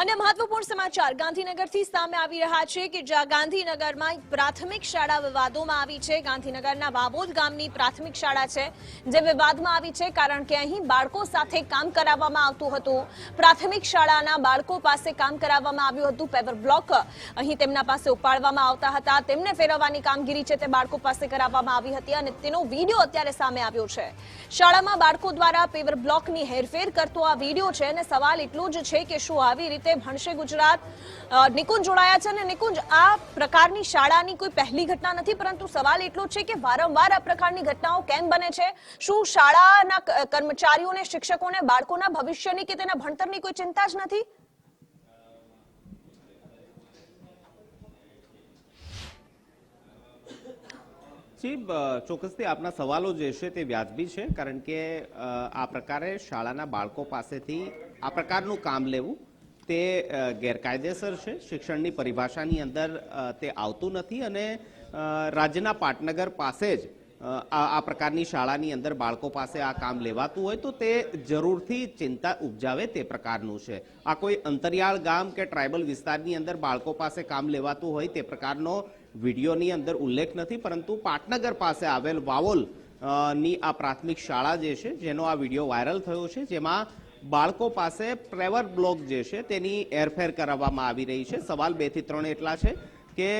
અને મહત્વપૂર્ણ સમાચાર. ગાંધીનગરથી સામે આવી રહ્યા છે કે જ્યાં ગાંધીનગરમાં પ્રાથમિક શાળા વિવાદોમાં આવી છે. ગાંધીનગરના વાબોદ ગામની પ્રાથમિક શાળા છે, જે વિવાદમાં આવી છે કારણ કે અહીં બાળકો સાથે કામ કરાવવામાં આવતું હતું. પ્રાથમિક શાળાના બાળકો પાસે કામ કરાવવામાં આવ્યું હતું. પેપર બ્લોક અહીં તેમના પાસે ઉપાડવામાં આવતા હતા. તેમને ફેરવવાની કામગીરી છે તે બાળકો પાસે કરાવવામાં આવી હતી અને તેનો વીડિયો અત્યારે સામે આવ્યો છે. શાળામાં બાળકો દ્વારા પેપર બ્લોકની હેરફેર કરતો આ વીડિયો છે અને સવાલ એટલો જ છે કે શું આવી રીતે ભણશે ગુજરાત. નિકુંજ જોડાયા છે અને નિકુંજ, આ પ્રકારની શાળાની કોઈ પહેલી ઘટના નથી, પરંતુ સવાલ એટલો છે કે વારંવાર આ પ્રકારની ઘટનાઓ કેમ બને છે? શું શાળાના કર્મચારીઓને, શિક્ષકોને, બાળકોના ભવિષ્યની કે તેના ભણતરની કોઈ ચિંતા જ નથી? જી ચોક્કસથી આપના સવાલો જે છે તે વ્યાજબી છે, કારણ કે આ પ્રકારે શાળાના બાળકો પાસેથી આ પ્રકારનું કામ લેવું તે ગેરકાયદેસર છે. શિક્ષણની પરિભાષાની અંદર તે આવતું નથી અને રાજ્યના પાટનગર પાસે જ આ પ્રકારની શાળાની અંદર બાળકો પાસે આ કામ લેવાતું હોય તો તે જરૂરથી ચિંતા ઉપજાવે તે પ્રકારનું છે. આ કોઈ અંતરિયાળ ગામ કે ટ્રાઇબલ વિસ્તારની અંદર બાળકો પાસે કામ લેવાતું હોય તે પ્રકારનો વિડીયોની અંદર ઉલ્લેખ નથી, પરંતુ પાટનગર પાસે આવેલ વાવોલની આ પ્રાથમિક શાળા જે છે, જેનો આ વીડિયો વાયરલ થયો છે, જેમાં બાળકો પાસે પ્રેવર બ્લોક જે છે તેની એરફેર કરાવવામાં આવી રહી છે. સવાલ બેથી ત્રણ એટલા છે કે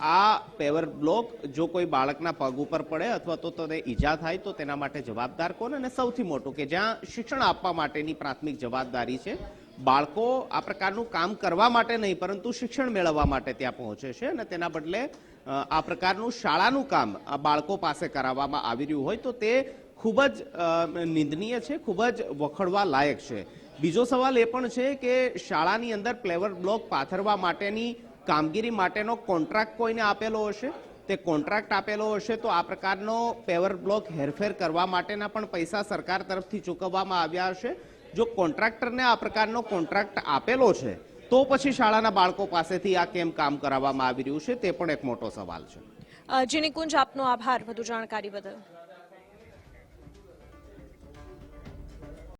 આ પેવર બ્લોક જો કોઈ બાળકના પગ ઉપર પડે અથવા તો તેને ઈજા થાય તો તેના માટે જવાબદાર કોણ અને સૌથી મોટું કે જ્યાં શિક્ષણ આપવા માટેની પ્રાથમિક જવાબદારી છે. બાળકો આ પ્રકારનું કામ કરવા માટે નહીં, પરંતુ શિક્ષણ મેળવવા માટે ત્યાં પહોંચે છે અને તેના બદલે આ પ્રકારનું શાળાનું કામ બાળકો પાસે કરાવવામાં આવી રહ્યું હોય તો તે ખૂબ જ નિંદનીય છે, ખૂબ જ વખોડવા લાયક છે. બીજો સવાલ એ પણ છે કે શાળાની અંદર પ્લેવર બ્લોક પાથરવા માટેની કામગીરી માટેનો કોન્ટ્રાક્ટ કોઈને આપેલો હશે? તે કોન્ટ્રાક્ટ આપેલો હશે તો આ પ્રકારનો પેવર બ્લોક હેરફેર કરવા માટેના પણ પૈસા સરકાર તરફથી ચૂકવવામાં આવ્યા હશે? જો કોન્ટ્રાક્ટરને આ પ્રકારનો કોન્ટ્રાક્ટ આપેલો છે, તો પછી શાળાના બાળકો પાસેથી આ કેમ કામ કરાવવામાં આવી રહ્યું છે? તે પણ એક મોટો સવાલ છે. જી નિકુંજ આપનો આભાર વધુ જાણકારી બદલ.